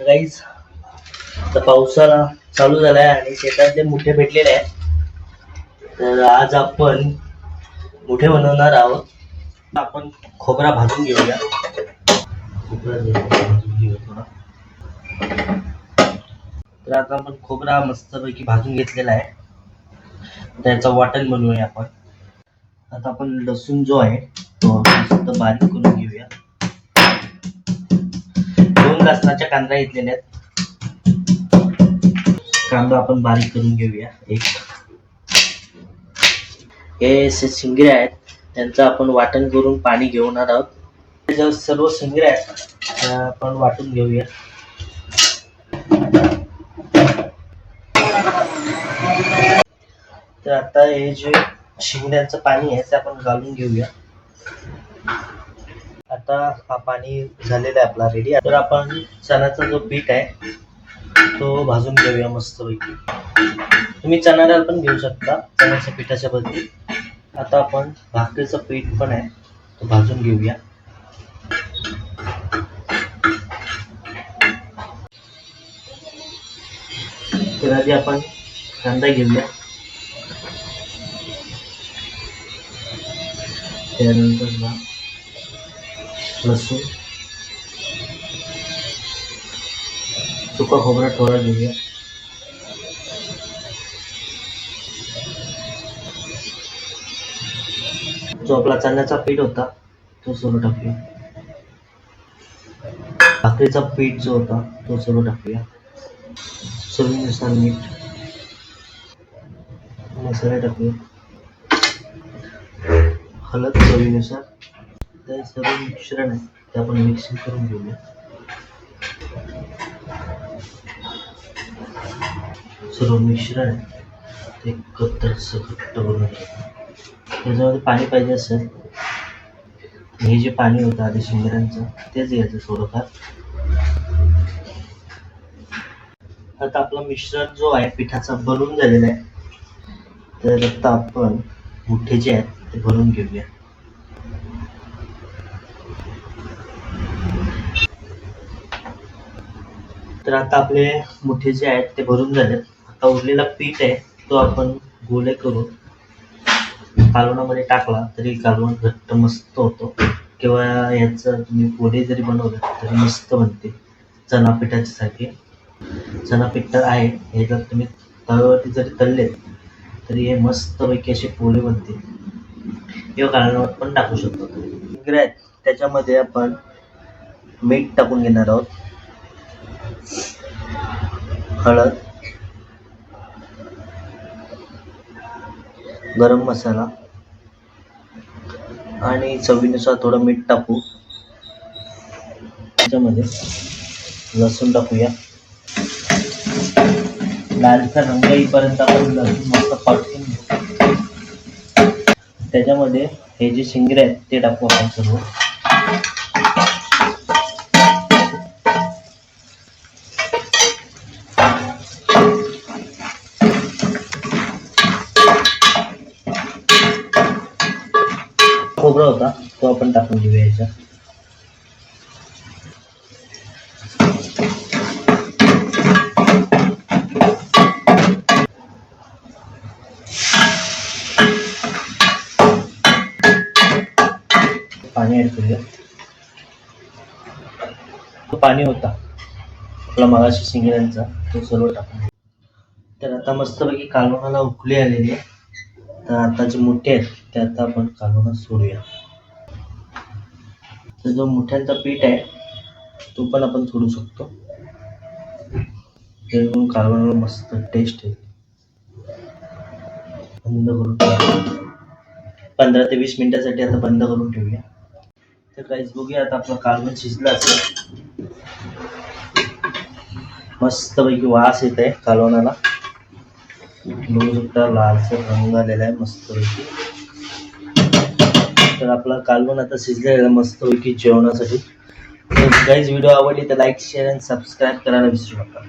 तर काहीच तर पावसाळा चालू झालाय आणि शेतातले मुठे भेटलेले आहेत तर आज आपण मुठे बनवणार आहोत. आपण खोबरा भाजून घेऊया. खोबरा भाजून थोडा. तर आता आपण खोबरा मस्तपैकी भाजून घेतलेला आहे. त्याचं वाटण बनवूया आपण. आता आपण लसूण जो आहे तो मस्त बारीक लसणाच्या कांदा घेतलेल्या आहेत. कांदा आपण बारीक करून घेऊया. एक. हे असे शिंगरे आहेत. त्यांचं आपण वाटण करून पाणी घेऊन आहोत. हे सर्व शिंगरे आहेत त्या आपण वाटून घेऊया. तर आता हे जे शिंगऱ्यांचं पाणी आहे ते आपण घालून घेऊया. आता हा पाणी झालेला आहे आपला रेडी तर आपण चण्याचा जो पीठ आहे तो भाजून घेऊया मस्तपैकी. तुम्ही चणा डाळ पण घेऊ शकता चण्याच्या पिठाच्या बदली. आता आपण भाकरीचं पीठ पण आहे तो भाजून घेऊया. तर आधी आपण कांदा घेऊया. त्यानंतर लसूण. सुका खोबरा थोडा घेऊया जो आपला चण्याचा पीठ होता तो सर्व टाकूया. भाकरीचा पीठ जो होता तो सर्व टाकूया. चवीनुसार मीठ. मसाले टाकूया. हळद चवीनुसार. ते सर्व मिश्रण आहे ते आपण मिक्सिंग करून घेऊया. सर्व मिश्रण ते कत्तर घट्ट करून त्याच्यामध्ये पाणी पाहिजे असेल हे जे पाणी होतं आधी शिंगऱ्यांचं तेच घ्यायचं थोडंफार. आता आपलं मिश्रण जो आहे पिठाचा बनून झालेला आहे तर आता आपण मुठे जे आहेत ते भरून घेऊया. तर आता आपले मुठे जे आहेत ते भरून झाले आता उरलेला पीठ आहे तो आपण गोळे करून कालवणामध्ये टाकला तरी कालवण घट्ट मस्त होतो. किंवा याचं तुम्ही पोहे जरी बनवलं तरी मस्त बनते चणा पिठाच्या सारखे. चणा पीठ तर आहे हे जर तुम्ही तव्यावरती जरी तळले तरी हे मस्तपैकी असे पोळे बनतील. किंवा कालवणावर पण टाकू शकतो आहेत त्याच्यामध्ये आपण मीठ टाकून घेणार आहोत. हळद गरम मसाला आणि चवीनुसार थोडं मीठ टाकू. त्याच्यामध्ये लसूण टाकूया. लालचा रंग येईपर्यंत आपण लसूण मस्त परतून घेऊ. त्याच्यामध्ये हे जे शिंगरे आहेत ते टाकू आपण सर्व. खोबरा होता तो आपण टाकून घेऊया याच्यात पाणी ऍड करूया. तो पाणी होता. आपला मगाशी शिंगऱ्यांचा तो सर्व टाकून तर आता मस्तपैकी कालवणाला उकळी आलेली आहे. तर आता जे मोठे आहेत. ते आता आपण कालवणात सोडूया. तर जो मोठ्यांचा पीठ आहे तो पण आपण सोडू शकतो. जेणेकरून कालवणाला मस्त टेस्ट येईल. बंद करून पंधरा ते वीस मिनिटासाठी आता बंद करून ठेवूया. तर काहीच बघूया आता आपलं कालवण शिजलं असेल. मस्तपैकी वास येत आहे कालवणाला बघू शकता लालसर रंग आलेला आहे मस्तपैकी. तर आपला कालवण आता शिजलेला आहे मस्तपैकी जेवणासाठी. गाईज काहीच व्हिडिओ आवडली तर लाईक शेअर आणि सबस्क्राईब करायला विसरू नका.